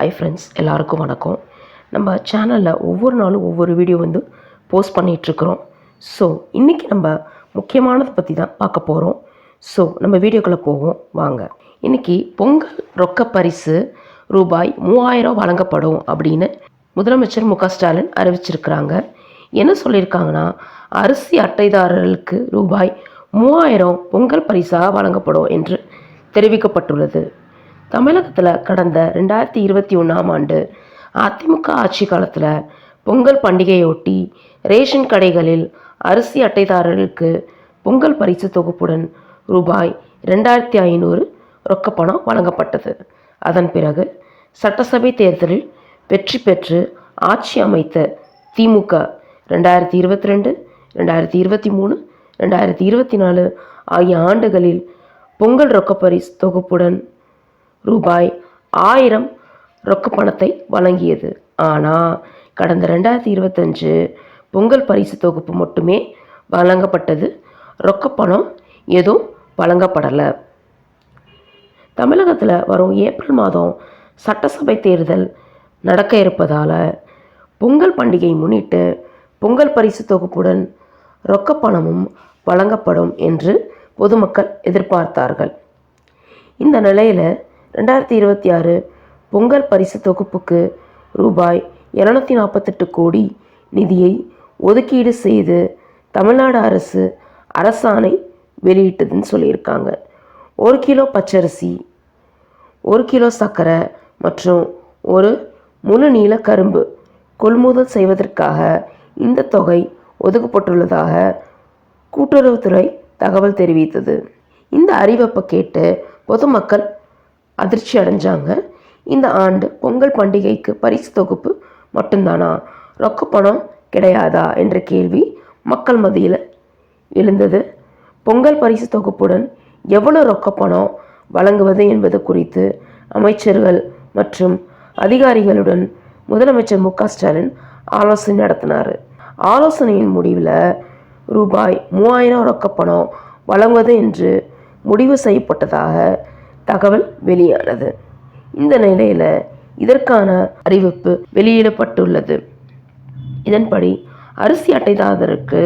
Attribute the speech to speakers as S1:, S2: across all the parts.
S1: Hi friends எல்லாருக்கும் வணக்கம். நம்ம சேனலில் ஒவ்வொரு நாளும் ஒவ்வொரு வீடியோ வந்து போஸ்ட் பண்ணிகிட்ருக்குறோம் ஸோ இன்றைக்கி நம்ம முக்கியமானதை பற்றி தான் பார்க்க போகிறோம் ஸோ நம்ம வீடியோக்குள்ளே போவோம். வாங்க. இன்றைக்கி பொங்கல் ரொக்க பரிசு ரூபாய் மூவாயிரம் வழங்கப்படும் அப்படின்னு முதலமைச்சர் மு க ஸ்டாலின் அறிவிச்சிருக்கிறாங்க. என்ன சொல்லியிருக்காங்கன்னா அரிசி அட்டைதாரர்களுக்கு ரூபாய் மூவாயிரம் பொங்கல் பரிசாக வழங்கப்படும் என்று தெரிவிக்கப்பட்டுள்ளது. தமிழகத்தில் கடந்த ரெண்டாயிரத்தி இருபத்தி ஒன்றாம் ஆண்டு அதிமுக ஆட்சி காலத்தில் பொங்கல் பண்டிகையொட்டி ரேஷன் கடைகளில் அரிசி அட்டைதாரர்களுக்கு பொங்கல் பரிசு தொகுப்புடன் ரூபாய் ரெண்டாயிரத்தி ஐநூறு ரொக்கப்பணம் வழங்கப்பட்டது. அதன் பிறகு சட்டசபை தேர்தலில் வெற்றி பெற்று ஆட்சி அமைத்த திமுக ரெண்டாயிரத்தி இருபத்தி ரெண்டு ரெண்டாயிரத்தி இருபத்தி மூணு ரெண்டாயிரத்தி இருபத்தி நாலு ஆகிய ஆண்டுகளில் பொங்கல் ரொக்கப்பரிசு தொகுப்புடன் ரூபாய் ஆயிரம் ரொக்க பணத்தை வழங்கியது. ஆனால் கடந்த ரெண்டாயிரத்தி இருபத்தஞ்சு பொங்கல் பரிசு தொகுப்பு மட்டுமே வழங்கப்பட்டது. ரொக்க பணம் எதுவும் வழங்கப்படலை. தமிழகத்தில் வரும் ஏப்ரல் மாதம் சட்டசபை தேர்தல் நடக்க இருப்பதால் பொங்கல் பண்டிகை முன்னிட்டு பொங்கல் பரிசு தொகுப்புடன் ரொக்க பணமும் வழங்கப்படும் என்று பொதுமக்கள் எதிர்பார்த்தார்கள். இந்த நிலையில் ரெண்டாயிரத்தி இருபத்தி ஆறு பொங்கல் பரிசு தொகுப்புக்கு ரூபாய் இரநூத்தி நாற்பத்தெட்டு கோடி நிதியை ஒதுக்கீடு செய்து தமிழ்நாடு அரசு அரசாணை வெளியிட்டதுன்னு சொல்லியிருக்காங்க. ஒரு கிலோ பச்சரிசி ஒரு கிலோ சர்க்கரை மற்றும் ஒரு முழு நீள கரும்பு கொள்முதல் செய்வதற்காக இந்த தொகை ஒதுக்கப்பட்டுள்ளதாக கூட்டுறவுத்துறை தகவல் தெரிவித்தது. இந்த அறிவிப்பை கேட்டு பொதுமக்கள் அதிர்ச்சி அடைஞ்சாங்க. இந்த ஆண்டு பொங்கல் பண்டிகைக்கு பரிசு தொகுப்பு மட்டும்தானா? ரொக்க பணம் கிடையாதா? என்ற கேள்வி மக்கள் மத்தியில் எழுந்தது. பொங்கல் பரிசு தொகுப்புடன் எவ்வளவு ரொக்க பணம் வழங்குவது என்பது குறித்து அமைச்சர்கள் மற்றும் அதிகாரிகளுடன் முதலமைச்சர் மு க ஸ்டாலின் ஆலோசனை நடத்தினார். ஆலோசனையின் முடிவில் ரூபாய் மூவாயிரம் ரொக்க பணம் வழங்குவது என்று முடிவு செய்யப்பட்டதாக தகவல் வெளியானது. இந்த நிலையில் இதற்கான அறிவிப்பு வெளியிடப்பட்டுள்ளது. இதன்படி அரிசி அட்டைதாரருக்கு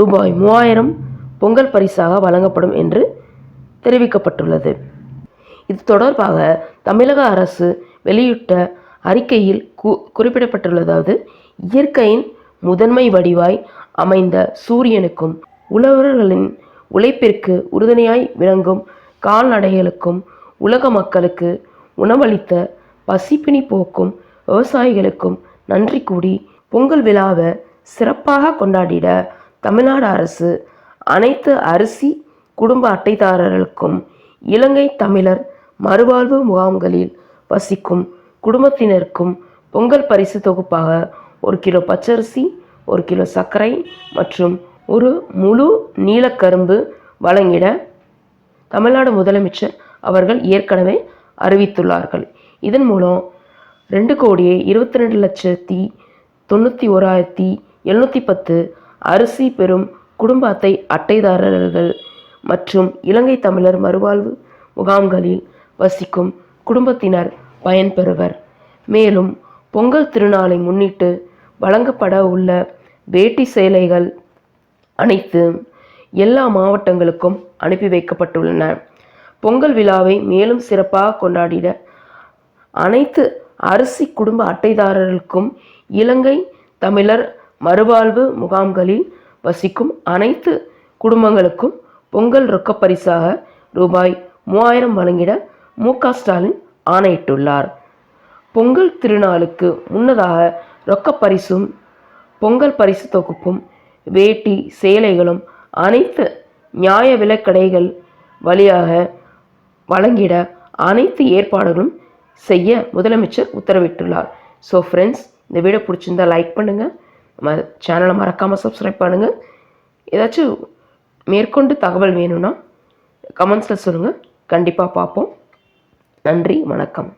S1: ரூபாய் மூவாயிரம் பொங்கல் பரிசாக வழங்கப்படும் என்று தெரிவிக்கப்பட்டுள்ளது. இது தொடர்பாக தமிழக அரசு வெளியிட்ட அறிக்கையில் கு குறிப்பிடப்பட்டுள்ளதாவது இயற்கையின் முதன்மை வடிவாய் அமைந்த சூரியனுக்கும் உழவர்களின் உழைப்பிற்கு உறுதுணையாய் விளங்கும் கால்நடைகளுக்கும் உலக மக்களுக்கு உணவளித்த பசிப்பினி போக்கும் விவசாயிகளுக்கும் நன்றி கூடி பொங்கல் விழாவை சிறப்பாக கொண்டாடிட தமிழ்நாடு அரசு அனைத்து அரிசி குடும்ப அட்டைதாரர்களுக்கும் இலங்கை தமிழர் மறுவாழ்வு முகாம்களில் வசிக்கும் குடும்பத்தினருக்கும் பொங்கல் பரிசு தொகுப்பாக ஒரு கிலோ பச்சரிசி ஒரு கிலோ சர்க்கரை மற்றும் ஒரு முழு நீலக்கரும்பு வழங்கிட தமிழ்நாடு முதலமைச்சர் அவர்கள் ஏற்கனவே அறிவித்துள்ளார்கள். இதன் மூலம் ரெண்டு கோடியே இருபத்தி ரெண்டு லட்சத்தி தொண்ணூற்றி ஓராயிரத்தி எழுநூற்றி பத்து அரிசி பெறும் குடும்ப அத்தை அட்டைதாரர்கள் மற்றும் இலங்கை தமிழர் மறுவாழ்வு முகாம்களில் வசிக்கும் குடும்பத்தினர் பயன்பெறுவர். மேலும் பொங்கல் திருநாளை முன்னிட்டு வழங்கப்பட உள்ள வேட்டி சேலைகள் அனைத்து எல்லா மாவட்டங்களுக்கும் அனுப்பி வைக்கப்பட்டுள்ளன. பொங்கல் விழாவை மேலும் சிறப்பாக கொண்டாடிட அனைத்து அரிசி குடும்ப அட்டைதாரர்களுக்கும் இலங்கை தமிழர் மறுவாழ்வு முகாம்களில் வசிக்கும் அனைத்து குடும்பங்களுக்கும் பொங்கல் ரொக்க பரிசாக ரூபாய் மூவாயிரம் வழங்கிட மு. ஸ்டாலின் ஆணையிட்டுள்ளார். பொங்கல் திருநாளுக்கு முன்னதாக ரொக்க பரிசும் பொங்கல் பரிசு தொகுப்பும் வேட்டி சேலைகளும் அனைத்து நியாய விலைக்கடைகள் வழியாக வழங்கிட அனைத்து ஏற்பாடுகளும் செய்ய முதலமைச்சர் உத்தரவிட்டுள்ளார். ஸோ ஃப்ரெண்ட்ஸ் இந்த வீடியோ பிடிச்சிருந்தா லைக் பண்ணுங்கள் நம்ம சேனலை மறக்காமல் சப்ஸ்கிரைப் பண்ணுங்கள் ஏதாச்சும் மேற்கொண்டு தகவல் வேணும்னா கமெண்ட்ஸில் சொல்லுங்கள் கண்டிப்பாக பார்ப்போம். நன்றி வணக்கம்.